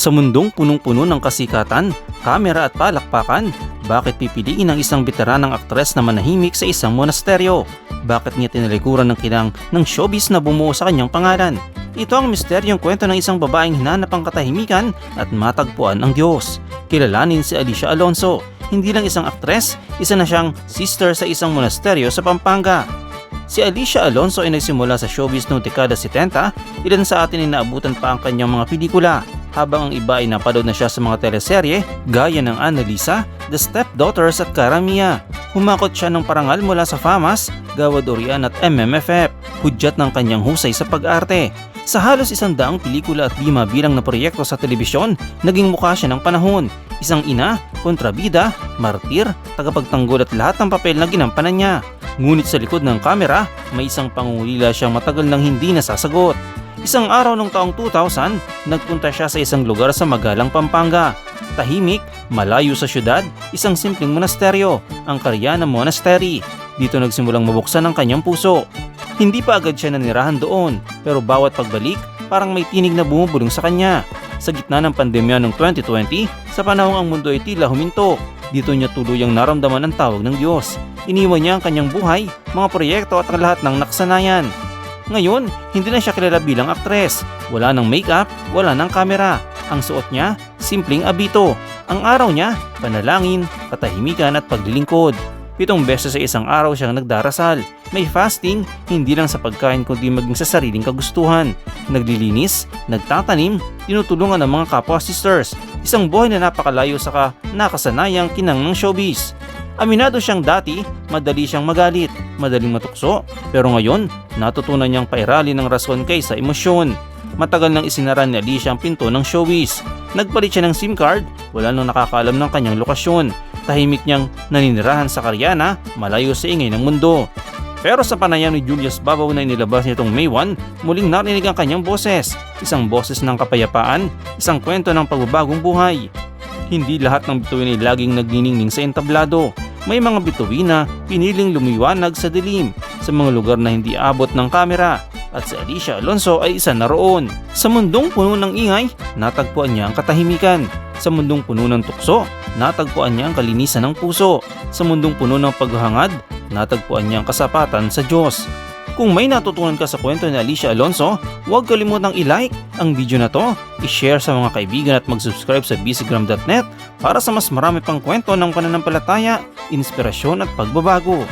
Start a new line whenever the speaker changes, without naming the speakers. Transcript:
Sa mundong punong-puno ng kasikatan, kamera at palakpakan, bakit pipiliin ang isang veteranang aktres na manahimik sa isang monasteryo? Bakit niya tinalikuran ng kinang ng showbiz na bumuo sa kanyang pangalan? Ito ang misteryong kwento ng isang babaeng hinanap ang katahimikan at matagpuan ang Diyos. Kilalanin si Alicia Alonso. Hindi lang isang aktres, isa na siyang sister sa isang monasteryo sa Pampanga. Si Alicia Alonso ay nagsimula sa showbiz noong dekada 70, ilan sa atin ay naabutan pa ang kanyang mga pelikula, habang ang iba ay napanood na siya sa mga teleserye gaya ng Annalisa, The Stepdaughters at Karamia. Humakot siya ng parangal mula sa FAMAS, Gawad Orian at MMFF, hudyat ng kanyang husay sa pag-arte. Sa halos isang daang pelikula at lima bilang na proyekto sa telebisyon, naging mukha siya ng panahon. Isang ina, kontrabida, martir, tagapagtanggol at lahat ng papel na ginampanan niya. Ngunit sa likod ng kamera, may isang pangungulila siyang matagal nang hindi nasasagot. Isang araw ng taong 2000, nagpunta siya sa isang lugar sa Magalang, Pampanga. Tahimik, malayo sa syudad, isang simpleng monasteryo, ang Karyana Monastery. Dito nagsimulang mabuksan ang kanyang puso. Hindi pa agad siya nanirahan doon, pero bawat pagbalik, parang may tinig na bumubulong sa kanya. Sa gitna ng pandemya ng 2020, sa panahong ang mundo ay tila huminto, dito niya tuluyang naramdaman ang tawag ng Diyos. Iniwan niya ang kanyang buhay, mga proyekto at ang lahat ng nakasanayan. Ngayon, hindi na siya kilala bilang aktres. Wala ng makeup, wala ng kamera. Ang suot niya, simpleng abito. Ang araw niya, panalangin, katahimikan at paglilingkod. Pitong beses sa isang araw siyang nagdarasal. May fasting, hindi lang sa pagkain kundi maging sa sariling kagustuhan. Naglilinis, nagtatanim, tinutulungan ng mga kapwa sisters. Isang buhay na napakalayo sa ka nakasanayang kinang ng showbiz. Aminado siyang dati, madali siyang magalit, madaling matukso, pero ngayon, natutunan niyang pairali ng rason kaysa emosyon. Matagal nang isinara ni Alicia ang pinto ng showbiz. Nagpalit siya ng SIM card, wala nang nakakaalam ng kanyang lokasyon. Tahimik niyang naninirahan sa Karyana, malayo sa ingay ng mundo. Pero sa panayam ni Julius Babaw na inilabas nitong May 1, muling narinig ang kanyang boses. Isang boses ng kapayapaan, isang kwento ng pagbabagong buhay. Hindi lahat ng bituin ay laging nagniningning sa entablado. May mga bituin na piniling lumiwanag sa dilim sa mga lugar na hindi abot ng kamera at si Alicia Alonso ay isa na roon. Sa mundong puno ng ingay, natagpuan niya ang katahimikan. Sa mundong puno ng tukso, natagpuan niya ang kalinisan ng puso. Sa mundong puno ng paghahangad, natagpuan niya ang kasapatan sa Diyos. Kung may natutunan ka sa kwento ni Alicia Alonso, huwag kalimutang i-like ang video na to, i-share sa mga kaibigan at mag-subscribe sa busygram.net para sa mas marami pang kwento ng pananampalataya, inspirasyon at pagbabago.